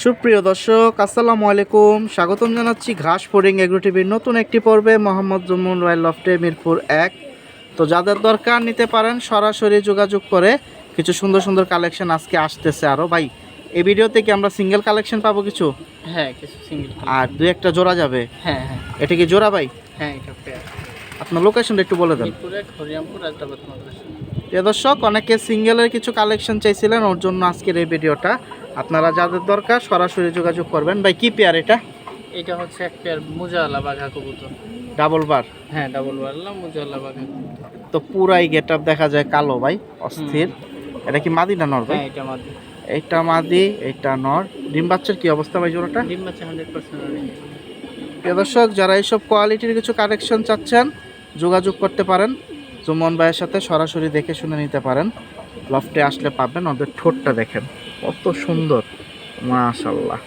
সুপ্রিয় দর্শক আসসালামু আলাইকুম। স্বাগতম জানাচ্ছি ঘাস ফোরিং এগ্রো টিভির নতুন একটি পর্বে মোহাম্মদ জুমুন রয়্যাল লফটে মিরপুর এক। তো যাদের দরকার নিতে পারেন সরাসরি যোগাযোগ করে কিছু সুন্দর সুন্দর কালেকশন আজকে আসতেছে আরও ভাই এই ভিডিওতে কি আমরা সিঙ্গেল কালেকশন পাবো কিছু? হ্যাঁ কিছু সিঙ্গেল আর দুই একটা জোড়া যাবে? হ্যাঁ হ্যাঁ। এটা কি জোড়া ভাই? হ্যাঁ এটা আপনার লোকেশনটা একটু বলে দেন। প্রিয় দর্শক অনেকে সিঙ্গেলের কিছু কালেকশন চাইছিলেন ওর জন্য আজকের এই ভিডিওটা আপনারা যাদের দরকার সরাসরি যোগাযোগ করবেন। ভাই কি পেয়ার এটা? এটা হচ্ছে এক পেয়ার মুজাওয়ালা বাঘা কবুতর। ডাবল বার হ্যাঁ ডাবল ওয়ালা মুজাওয়ালা বাঘা তো পুরাই গেট আপ দেখা যায় কালো ভাই অস্থির। এটা কি মাদি না নর ভাই? হ্যাঁ এটা মাদি। এইটা মাদি এটা নর। ডিম বাচ্চার কি অবস্থা ভাই জোড়াটা? ডিম বাচ্চা হান্ড্রেড পার্সেন্ট দর্শক যারা এইসব কোয়ালিটির কিছু কালেকশন চাচ্ছেন যোগাযোগ করতে পারেন। জুমন ভাইয়ের সাথে সরাসরি দেখে শুনে নিতে পারেন। লফটে আসলে পাবেন ওদের ঠোঁটটা দেখেন। কত সুন্দর। মাশাল্লাহ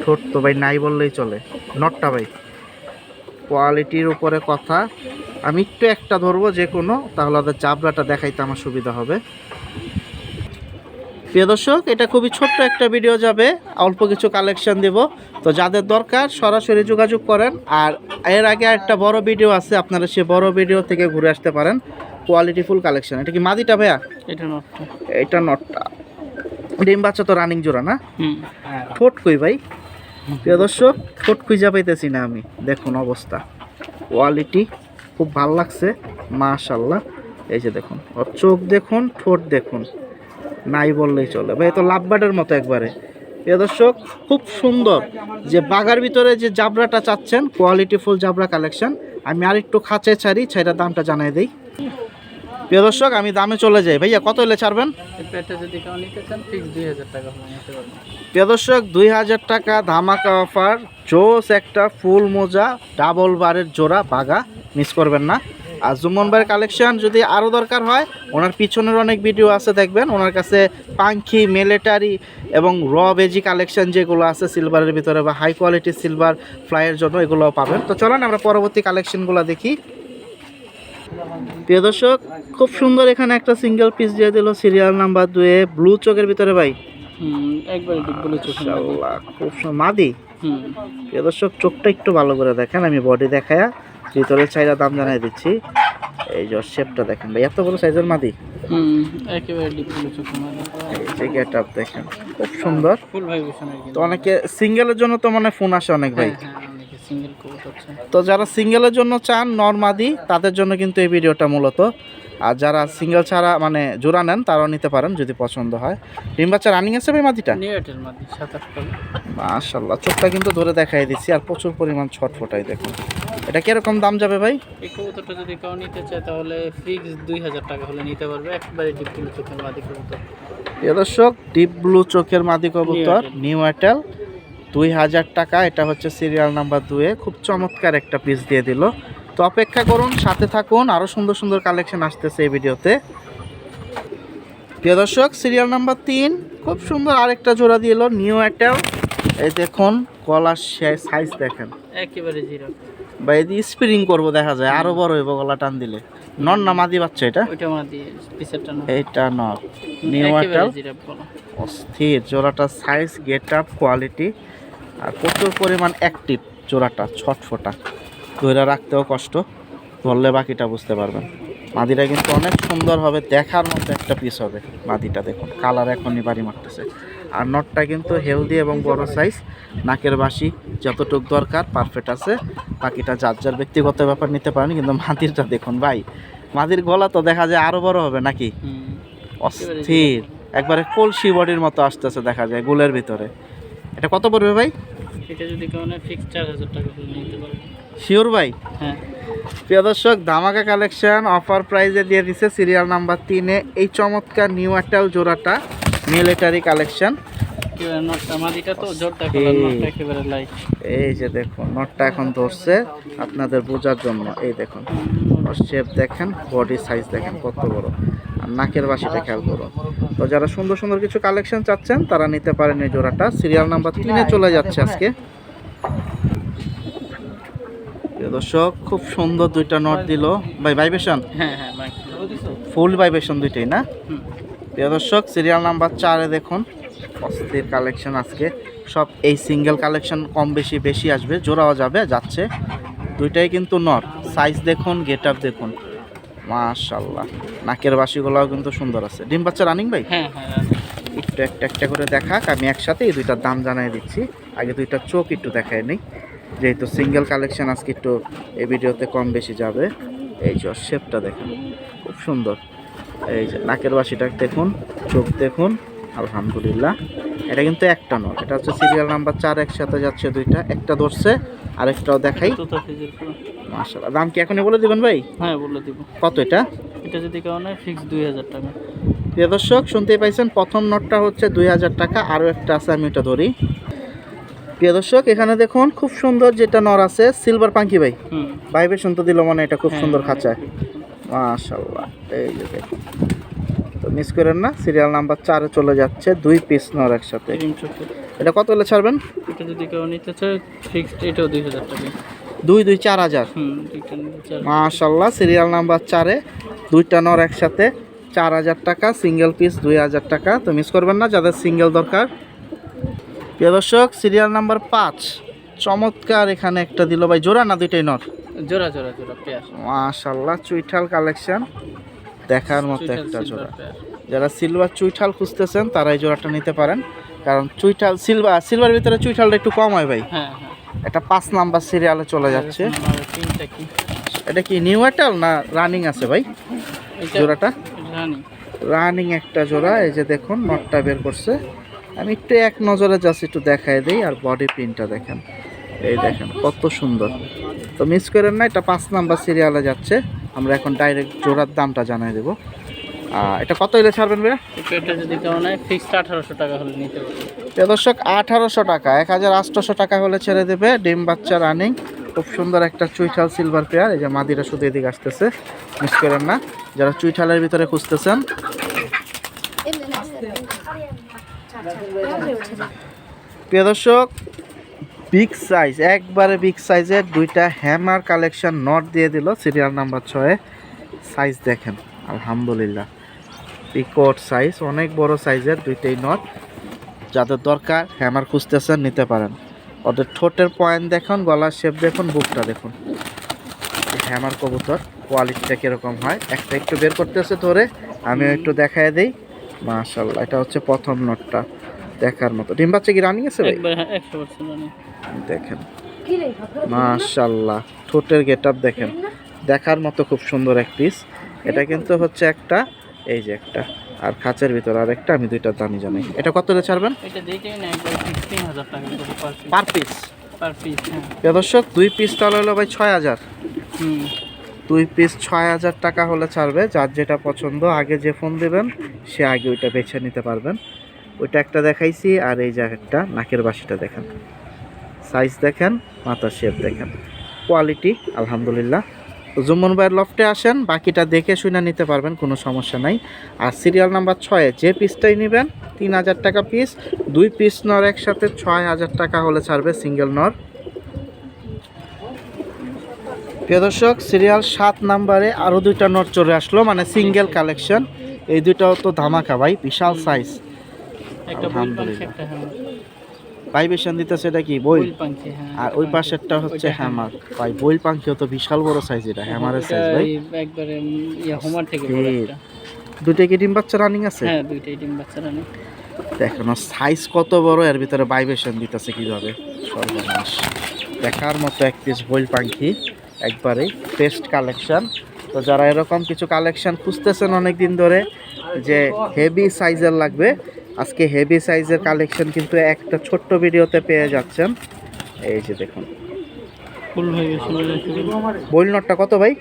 ঠোঁট তো ভাই নাই বললেই চলে। নটটা ভাই। কোয়ালিটির উপরে কথা। আমি একটু একটা ধরবো যে কোনো তাহলে ওদের চাবড়াটা দেখাইতে আমার সুবিধা হবে। প্রিয় দর্শক এটা খুবই ছোট্ট একটা ভিডিও যাবে। অল্প কিছু কালেকশন দেব। তো যাদের দরকার সরাসরি যোগাযোগ করেন। আর এর আগে একটা বড় ভিডিও আছে আপনারা সে বড় ভিডিও থেকে ঘুরে আসতে পারেন। কোয়ালিটি ফুল কালেকশন এটা কি মাদিটা ভাইয়া? এটা নটটা। এটা নটটা। ডিম বাচ্চা তো রানিং জোড়া না? ঠোঁট কই ভাই? প্রিয় দর্শক ঠোঁট খুঁজে পাইতেছি না আমি। দেখুন অবস্থা। কোয়ালিটি খুব ভালো লাগছে মাশাল্লাহ এই যে দেখুন ওর চোখ দেখুন ঠোঁট দেখুন। নাই বললেই চলে। ভাই তো লাভবার্ডের মতো একবারে। প্রিয় দর্শক খুব সুন্দর। যে বাগার ভিতরে যে জাবরাটা চাচ্ছেন কোয়ালিটি ফুল জাবরা কালেকশন আমি আর একটু খাঁচে ছাড়ি ছাইটার দামটা জানাই দিই। প্রিয় দর্শক আমি দামে চলে যাই। ভাইয়া কত এলে ছাড়বেন? প্রিয় দর্শক দুই হাজার টাকা ধামাকা অফার জোস একটা ফুল মোজা ডাবল বারের জোড়া বাগা মিস করবেন না। আর জুমন ভাইয়ের কালেকশন যদি আরও দরকার হয় ওনার পিছনের অনেক ভিডিও আছে দেখবেন। ওনার কাছে পাঙ্খি মিলিটারি এবং র বেজি কালেকশন যেগুলো আছে সিলভারের ভিতরে বা হাই কোয়ালিটি সিলভার ফ্লাইয়ের জন্য এগুলোও পাবেন। তো চলেন আমরা পরবর্তী কালেকশনগুলো দেখি। প্রিয় দর্শক খুব সুন্দর এখানে একটা সিঙ্গেল পিস দিয়ে দিল সিরিয়াল নাম্বার দুয়ে ব্লু চোখের ভিতরে ভাই। একবারে বলে চোখে খুব মাদি? প্রিয় দর্শক চোখটা একটু ভালো করে দেখেন আমি বডি দেখায়া ভিতরে চাইরা দাম জানাই দিচ্ছি। এই যে শেপটা দেখেন ভাই এত বড় সাইজের মাদি? দেখেন খুব সুন্দর। তো অনেকে সিঙ্গেলের জন্য তো মানে ফোন আসে অনেক ভাই। হ্যাঁ হ্যাঁ। সিঙ্গেল কবুতর তো যারা সিঙ্গেলের জন্য চান নর্মাদি তাদের জন্য কিন্তু এই ভিডিওটা মূলত। আর যারা সিঙ্গেল ছাড়া মানে জোড়া নেন তারাও নিতে পারেন যদি পছন্দ হয়। ডিম বাচ্চা রানিং আছে ভাই মাদিটা? মাশাল্লাহ চোখটা কিন্তু ধরে দেখাই দিচ্ছি আর প্রচুর পরিমাণ ছটফটাই দেখুন। এটা কীরকম দাম যাবে ভাই? এই কবুতরটা যদি কেউ নিতে চায় তাহলে ফিক্স দুই হাজার টাকা হলে নিতে পারবে একবারে ডিপ ব্লু চোখের মাদি কবুতর। দর্শক ডিপ ব্লু চোখের মাদি কবুতর নিউ এয়ারটেল দুই হাজার টাকা এটা হচ্ছে সিরিয়াল নাম্বার দুয়ে। খুব চমৎকার একটা পিস দিয়ে দিল। তো অপেক্ষা করুন সাথে থাকুন আরও সুন্দর সুন্দর কালেকশন আসতেছে এই ভিডিওতে। প্রিয় দর্শক সিরিয়াল নাম্বার তিন খুব সুন্দর আরেকটা জোড়া দিল নিউ এয়ারটেল এই দেখুন গলার সাইজ দেখেন। একেবারে জিরো বা এই স্প্রিং করব দেখা যায় আরও বড় হইব গলা টান দিলে। নন না মাদি বাচ্চা এটা? নর। নিউ বলো। অস্থির জোড়াটা সাইজ গেট আপ কোয়ালিটি আর প্রচুর পরিমাণ অ্যাক্টিভ জোড়াটা ছটফটা। ধরে রাখতেও কষ্ট ধরলে বাকিটা বুঝতে পারবেন। মাদিটা কিন্তু অনেক সুন্দর হবে দেখার মতো একটা পিস হবে মাদিটা দেখুন। কালার এখনই বাড়ি মারতেছে। আর নটটা কিন্তু হেলদি এবং বড় সাইজ নাকের বাসি যতটুক দরকার পারফেক্ট আছে। বাকিটা যার যার ব্যক্তিগত ব্যাপার নিতে পারেন কিন্তু মাদিরটা দেখুন ভাই মাদির গলা তো দেখা যায় আরও বড় হবে নাকি? অস্থির। একবারে কলসি বডির মতো আসতেছে দেখা যায় গুলের ভিতরে। এটা কত পড়বে ভাই? এটা যদি কেউ নেয় ফিক্স চার হাজার টাকা নিতে পারবে। শিওর ভাই? হ্যাঁ। প্রিয় দর্শক ধামাকা কালেকশন অফার প্রাইজে দিয়ে দিছে সিরিয়াল নাম্বার তিনে এই চমৎকার নিউ এয়ারটেল জোড়াটা মিলিটারি কালেকশন এই। একেবারে লাইট এই যে দেখুন নটটা এখন ধরছে আপনাদের বোঝার জন্য। এই দেখুন শেপ দেখেন বডি সাইজ দেখেন কত বড়। নাকের বাসিটা খেয়াল করুন তো যারা সুন্দর সুন্দর কিছু কালেকশন চাচ্ছেন তারা নিতে পারেন এই জোড়াটা। সিরিয়াল নাম্বার তিনে চলে যাচ্ছে আজকে। দর্শক খুব সুন্দর দুইটা নট দিল। ভাই ভাইবেশন হ্যাঁ হ্যাঁ ফুল ভাইবেশন দুইটাই না? প্রিয় দর্শক সিরিয়াল নাম্বার চারে দেখুন। অস্থির কালেকশন আজকে। সব এই সিঙ্গেল কালেকশন কম বেশি বেশি আসবে জোড়াও যাবে যাচ্ছে। দুইটাই কিন্তু নট সাইজ দেখুন গেট আপ দেখুন। মাশাল্লাহ নাকের বাসিগুলোও কিন্তু সুন্দর আছে। ডিম বাচ্চা রানিং ভাই? হ্যাঁ হ্যাঁ একটু একটা একটা করে দেখাক আমি একসাথে এই দুইটার দাম জানাই দিচ্ছি। আগে দুইটার চোখ একটু দেখায় নিই। যেহেতু সিঙ্গেল কালেকশন আজকে একটু এই ভিডিওতে কম বেশি যাবে। এই যে শেপটা দেখুন খুব সুন্দর। এই যে নাকের বাসিটা দেখুন চোখ দেখুন আলহামদুলিল্লাহ। এটা কিন্তু একটা নয় এটা হচ্ছে সিরিয়াল নাম্বার চার একসাথে যাচ্ছে দুইটা একটা ধরছে আরেকটাও দেখাই। মাশাআল্লাহ। দাম কি এখনই বলে দিবেন ভাই? হ্যাঁ বলে দিব। কত এটা? এটা যদি কেউ নেয় ফিক্স দুই হাজার টাকা। প্রিয় দর্শক শুনতেই পাইছেন প্রথম নোটটা হচ্ছে দুই হাজার টাকা আরও একটা আছে আমি ওটা ধরি। প্রিয় দর্শক এখানে দেখুন খুব সুন্দর যেটা নর আছে সিলভার পাঙ্কি ভাই। হুম। ভাইবে শুনতে দিল মানে এটা খুব হ্যাঁ, সুন্দর হ্যাঁ, খাঁচায় মাশাল্লাহ এই যে দেখুন। তো মিস করেন না সিরিয়াল নাম্বার চারে চলে যাচ্ছে দুই পিস নর একসাথে। এটা কত হলে ছাড়বেন? এটা যদি কেউ নিতে চায় ফিক্সড এটাও দুই হাজার টাকা। দুই দুই চার হাজার। মাশাল্লাহ সিরিয়াল নাম্বার চারে দুইটা নর একসাথে চার হাজার টাকা সিঙ্গেল পিস দুই হাজার টাকা। তো মিস করবেন না যাদের সিঙ্গেল দরকার। প্রিয় দর্শক সিরিয়াল নাম্বার পাঁচ চমৎকার এখানে একটা দিল ভাই জোড়া না দুইটাই নর? জোড়া জোড়া জোড়া পেয়ার মাশাল্লাহ চুইঠাল কালেকশন দেখার মতো একটা জোড়া। যারা সিলভার চুইঠাল খুঁজতেছেন তারা এই জোড়াটা নিতে পারেন। কারণ চুইঠাল সিলভার সিলভার ভিতরে চুইঠালটা একটু কম হয় ভাই। হ্যাঁ হ্যাঁ। এটা পাঁচ নাম্বার সিরিয়ালে চলে যাচ্ছে। এটা কি নিউ এটাল না রানিং আছে ভাই? জোড়াটা? রানিং একটা জোড়া এই যে দেখুন নটটা বের করছে। আমি একটু এক নজরে জাস্ট একটু দেখাই দিই আর বডি প্রিন্টটা দেখেন। এই দেখেন কত সুন্দর। তো মিস করেন না এটা পাঁচ নাম্বার সিরিয়ালে যাচ্ছে। আমরা এখন ডাইরেক্ট জোড়ার দামটা জানাই দেবো। এটা কত হলে ছাড়বেন ভাইয়া? এটা যদি কেউ নেয় ফিক্সড আঠারোশো টাকা হলে নিতে পারবে। দর্শক আঠারোশো টাকা এক হাজার আটশোশো টাকা হলে ছেড়ে দেবে। ডিম বাচ্চা রানিং খুব সুন্দর একটা চুইঠাল সিলভার পেয়ার এই যে মাদিরা শুধু এদিকে আসতেছে মিস করেন না। যারা চুইঠালের ভিতরে খুঁজতেছেন প্রিয় দর্শক বিগ সাইজ একবারে বিগ সাইজের দুইটা হ্যামার কালেকশন নট দিয়ে দিল সিরিয়াল নাম্বার ছয়ে। সাইজ দেখেন আলহামদুলিল্লাহ। পিকট সাইজ অনেক বড় সাইজের দুইটাই নট যাদের দরকার হ্যামার খুঁজতেছেন নিতে পারেন। ওদের ঠোঁটের পয়েন্ট দেখুন গলার শেপ দেখুন বুকটা দেখুন। হ্যামার কবুতর কোয়ালিটিটা কীরকম হয়? একটা একটু বের করতেছে ধরে আমিও একটু দেখায় দিই। মাশাল্লাহ এটা হচ্ছে প্রথম নটটা দেখার মতো। ডিম বাচ্চা কি রানিং আছে ভাই? হ্যাঁ দেখেন। মাশাল্লাহ ঠোঁটের গেট আপ দেখেন দেখার মতো খুব সুন্দর এক পিস এটা কিন্তু হচ্ছে একটা এই যে একটা। আর খাঁচের ভিতর আর একটা আমি দুইটা দামি জানাই। এটা কত করে ছাড়বেন? এটা একবার তিন হাজার টাকা পার পিস পার পিস হ্যাঁ। দর্শক দুই পিস তাহলে হলো ভাই ছয় হাজার। হুম। দুই পিস ছয় হাজার টাকা হলে ছাড়বে। যার যেটা পছন্দ আগে যে ফোন দেবেন সে আগে ওইটা বেছে নিতে পারবেন। ওইটা একটা দেখাইছি আর এই যে একটা নাকের বাসিটা দেখেন। সাইজ দেখেন মাথার শেপ দেখেন। কোয়ালিটি আলহামদুলিল্লাহ। জুম্মন ভাইয়ের লফটে আসেন বাকিটা দেখে শুনে নিতে পারবেন কোনো সমস্যা নাই। আর সিরিয়াল নাম্বার ছয়ে যে পিসটাই নেবেন তিন হাজার টাকা পিস দুই পিস নর একসাথে ছয় হাজার টাকা হলে ছাড়বে সিঙ্গেল নর। প্রিয় দর্শক সিরিয়াল সাত নাম্বারে আরও দুইটা নোট চলে আসলো মানে সিঙ্গেল কালেকশন। এই দুইটাও তো ধামাকা ভাই বিশাল সাইজ একটা আলহামদুলিল্লাহ। ভাইবেশন দিতেছে এটা কি? বই বুল হ্যাঁ আর ওই পাশেরটা হচ্ছে হ্যামার ভাই বইল পাখিও তো বিশাল বড় সাইজ এটা হ্যামারের সাইজ ভাই। একবারে ইয়া হোমার থেকে একটা। দুইটা কি ডিম বাচ্চা রানিং আছে? হ্যাঁ দুইটাই ডিম বাচ্চা রানি দেখেন সাইজ কত বড় এর ভিতরে ভাইবেশন দিতেছে কীভাবে? সর্বনাশ। দেখার মতো এক পিস বইল পাখি একবারে বেস্ট কালেকশন তো যারা এরকম কিছু কালেকশন খুঁজতেছেন অনেক দিন ধরে যে হেভি সাইজের লাগবে আজকে হেভি সাইজের কালেকশন কিন্তু একটা ছোট্ট ভিডিওতে পেয়ে যাচ্ছেন। এই যে দেখুন। বইল নটটা কত ভাই?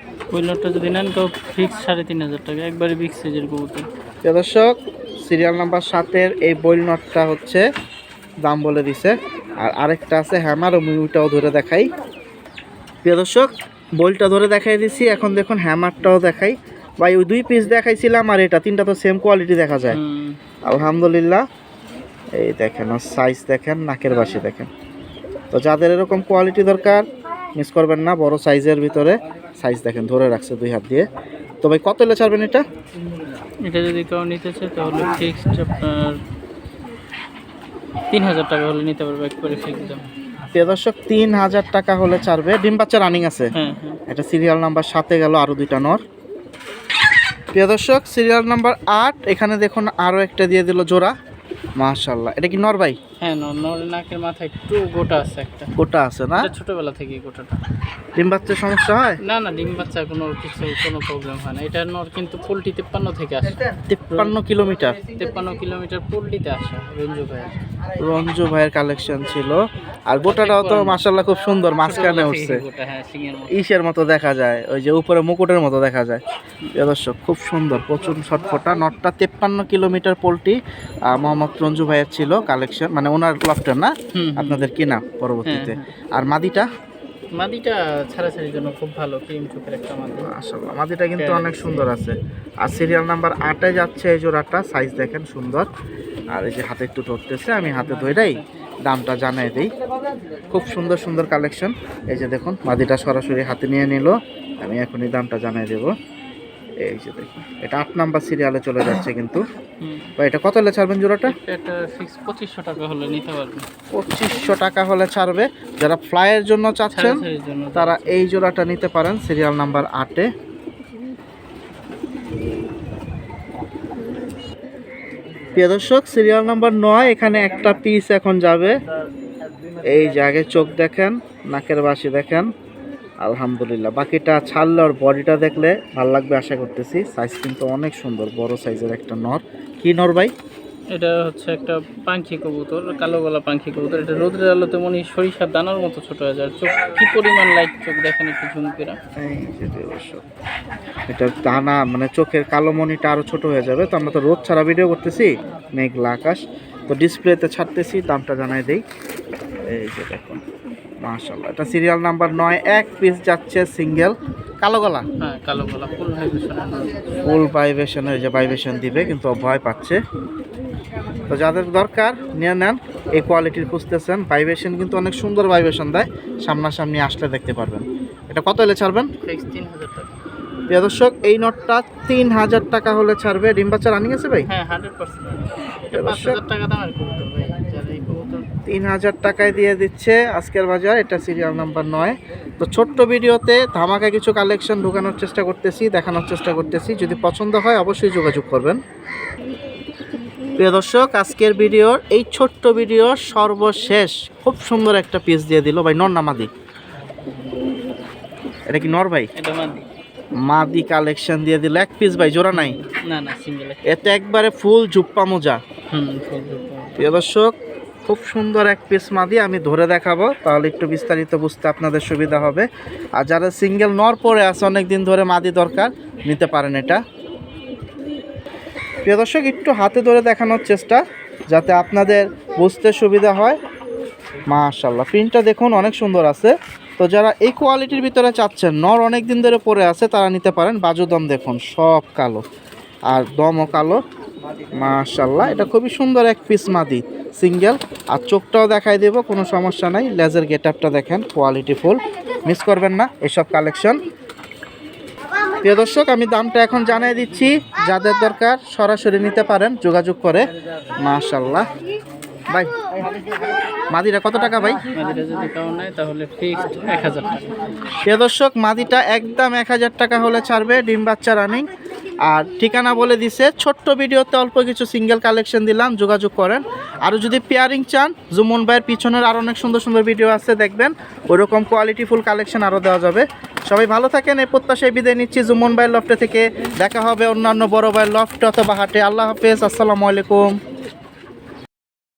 লটটা যদি নেন ফিক্স সাড়ে তিন হাজার টাকা। একবারে বিগ সাইজের কবুতর। প্রিয় দর্শক সিরিয়াল নাম্বার সাতের এই বইল নটটা হচ্ছে দাম বলে দিছে। আর আরেকটা আছে হ্যামার ও মিউটাও ধরে দেখাই। প্রিয় দর্শক বইলটা ধরে দেখাই দিছি। এখন দেখুন হ্যামারটাও দেখাই। ভাই ওই দুই পিস দেখাইছিলাম আর এটা তিনটা তো সেম কোয়ালিটি দেখা যায়। আলহামদুলিল্লাহ। এই দেখেন আর সাইজ দেখেন নাকের বাসি দেখেন। তো যাদের এরকম কোয়ালিটি দরকার মিস করবেন না বড় সাইজের ভিতরে সাইজ দেখেন ধরে রাখছে দুই হাত দিয়ে। তো ভাই কত এলে ছাড়বেন এটা? এটা যদি কেউ নিতে চায় তাহলে ফিক্সড আপনার তিন হাজার টাকা হলে নিতে পারবে একবারে ফিক্স দাম। দর্শক তিন হাজার টাকা হলে ছাড়বে। ডিম বাচ্চা রানিং আছে। হ্যাঁ হ্যাঁ। এটা সিরিয়াল নাম্বার সাতে গেল আরও দুইটা নর। প্রিয় দর্শক সিরিয়াল নাম্বার আট এখানে দেখুন আরও একটা দিয়ে দিল জোড়া। মাশাল্লাহ এটা কি নর ভাই? হ্যাঁ নর নাকের মাথায় একটু গোটা আছে একটা। গোটা আছে না? ছোটবেলা থেকেই গোটাটা। ডিম বাচ্চার সমস্যা হয়? না না ডিম বাচ্চা কোনো কিছু কোনো প্রবলেম হয় না। এটা নর কিন্তু পোলট্রি তেপ্পান্ন থেকে আসে। তিপ্পান্ন কিলোমিটার? তেপ্পান্ন কিলোমিটার পোলট্রিতে আসে রঞ্জু ভাই রঞ্জু ভাইয়ের কালেকশন ছিল। আর গোটাটাও তো মাশাল্লাহ খুব সুন্দর মাঝখানে উঠছে। হ্যাঁ ইসের মতো দেখা যায় ওই যে উপরে মুকুটের মতো দেখা যায়। দর্শক খুব সুন্দর প্রচুর ছটফটা নটটা তেপ্পান্ন কিলোমিটার পোলট্রি মোহাম্মদ রঞ্জু ভাইয়ের ছিল কালেকশন মানে ওনার লফটের না। আপনাদের কিনা পরবর্তীতে। আর মাদিটা? মাদিটা ছাড়াছাড়ির জন্য খুব ভালো ক্রিম চোখের একটা মাদি। মাশাল্লাহ মাদিটা কিন্তু অনেক সুন্দর আছে। আর সিরিয়াল নাম্বার আটে যাচ্ছে এই জোড়াটা সাইজ দেখেন সুন্দর। আর এই যে হাতে একটু ধরতেছে আমি হাতে ধরেই দামটা জানাই দিই। খুব সুন্দর সুন্দর কালেকশন এই যে দেখুন মাদিটা সরাসরি হাতে নিয়ে নিল। আমি এখনই দামটা জানাই দেবো। এই যে দেখুন এটা আট নাম্বার সিরিয়ালে চলে যাচ্ছে কিন্তু। বা এটা কত হলে ছাড়বেন জোড়াটা? এটা পঁচিশশো টাকা হলে নিতে পারবে পঁচিশশো টাকা হলে ছাড়বে। যারা ফ্লাইয়ের জন্য চাচ্ছেন তারা এই জোড়াটা নিতে পারেন। সিরিয়াল নাম্বার আটে। প্রিয় দর্শক সিরিয়াল নাম্বার নয়, এখানে একটা পিস এখন যাবে। এই যে চোখ দেখেন, নাকের বাসি দেখেন। আলহামদুলিল্লাহ, বাকিটা ছাড়লে ওর বডিটা দেখলে ভালো লাগবে, আশা করতেছি। সাইজ কিন্তু অনেক সুন্দর, বড় সাইজের একটা নর। কি নর ভাই? এটা হচ্ছে একটা পাখি কবুতর কালো গলা পাখি কবুতর। এটা রোদ্রের আলোতে মনে সরিষার দানার মতো ছোট হয়ে যায় চোখ কি পরিমাণ লাইট চোখ দেখেন একটু ঝুমকিরা? এই এটা দানা মানে চোখের কালো মনিটা আরও ছোট হয়ে যাবে। তো আমরা তো রোদ ছাড়া ভিডিও করতেছি মেঘলা আকাশ। তো ডিসপ্লেতে ছাড়তেছি দামটা জানাই দেই। এই যে দেখুন মাশাল্লাহ এটা সিরিয়াল নাম্বার নয় এক পিস যাচ্ছে সিঙ্গেল কালো গলা? হ্যাঁ কালো গলা ফুল ভাইব্রেশন ফুল ভাইব্রেশনের যে ভাইব্রেশন দিবে কিন্তু ভয় পাচ্ছে। তো যাদের দরকার নিয়ে নেন। এই কোয়ালিটির খুঁজতেছেন। ভাইব্রেশন কিন্তু অনেক সুন্দর ভাইব্রেশন দেয়। সামনাসামনি আসলে দেখতে পারবেন। এটা কত এলে ছাড়বেন? তিন হাজার টাকা। প্রিয় দর্শক এই নটটা তিন হাজার টাকা হলে ছাড়বে। ডিম বাচ্চা রানিং আছে ভাই? হ্যাঁ তিন হাজার টাকায় দিয়ে দিচ্ছে আজকের বাজার। এটা সিরিয়াল নাম্বার নয়। তো ছোট্ট ভিডিওতে ধামাকা কিছু কালেকশন ঢোকানোর চেষ্টা করতেছি দেখানোর চেষ্টা করতেছি। যদি পছন্দ হয় অবশ্যই যোগাযোগ করবেন। প্রিয় দর্শক আজকের ভিডিওর এই ছোট্ট ভিডিও সর্বশেষ। খুব সুন্দর একটা পিস দিয়ে দিল ভাই। নর না মাদি? এটা কি নর ভাই? মাদি। কালেকশন দিয়ে দিল। এক পিস ভাই জোড়া নাই? না না সিঙ্গেল এতে একবারে ফুল জুপ্পা মোজা। প্রিয় দর্শক খুব সুন্দর এক পিস মাদি। আমি ধরে দেখাবো তাহলে একটু বিস্তারিত বুঝতে আপনাদের সুবিধা হবে। আর যারা সিঙ্গেল নর পরে আছে অনেক দিন ধরে মাদি দরকার নিতে পারেন এটা। প্রিয় দর্শক, একটু হাতে ধরে দেখানোর চেষ্টা যাতে আপনাদের বুঝতে সুবিধা হয়। মাশাল্লাহ প্রিন্টটা দেখুন, অনেক সুন্দর আছে। তো যারা এই কোয়ালিটির ভিতরে চাচ্ছেন, নর অনেক দিন ধরে পরে আছে, তারা নিতে পারেন। বাজু দম দেখুন, সব কালো আর দমও কালো। মাশাল্লাহ এটা খুবই সুন্দর এক পিস মাদি সিঙ্গেল আর চোখটাও দেখাই দেবো, কোনো সমস্যা নাই। লেজার গেট আপটা দেখেন কোয়ালিটি ফুল মিস করবেন না, এসব কালেকশন প্রিয় দর্শক আমি দামটা এখন জানিয়ে দিচ্ছি। যাদের দরকার সরাসরি নিতে পারেন যোগাযোগ করে। মাশাল্লাহ ভাই মাদিরা কত টাকা ভাই? প্রিয় দর্শক মাদিটা একদম এক হাজার টাকা হলে ছাড়বে ডিম বাচ্চা রানিং আর ঠিকানা বলে দিছে, ছোট্ট ভিডিওতে অল্প কিছু সিঙ্গেল কালেকশন দিলাম, যোগাযোগ করেন। আরও যদি পেয়ারিং চান, জুমন ভাইয়ের পিছনের আরও অনেক সুন্দর সুন্দর ভিডিও আছে, দেখবেন। ওইরকম কোয়ালিটি ফুল কালেকশন আরও দেওয়া যাবে। সবাই ভালো থাকেন, এই প্রত্যাশায় বিদায় নিচ্ছি জুমন ভাইয়ের লফটে থেকে। দেখা হবে অন্যান্য বড় ভাইয়ের লফটে অথবা হাটে। আল্লাহ হাফেজ, আসসালামু আলাইকুম।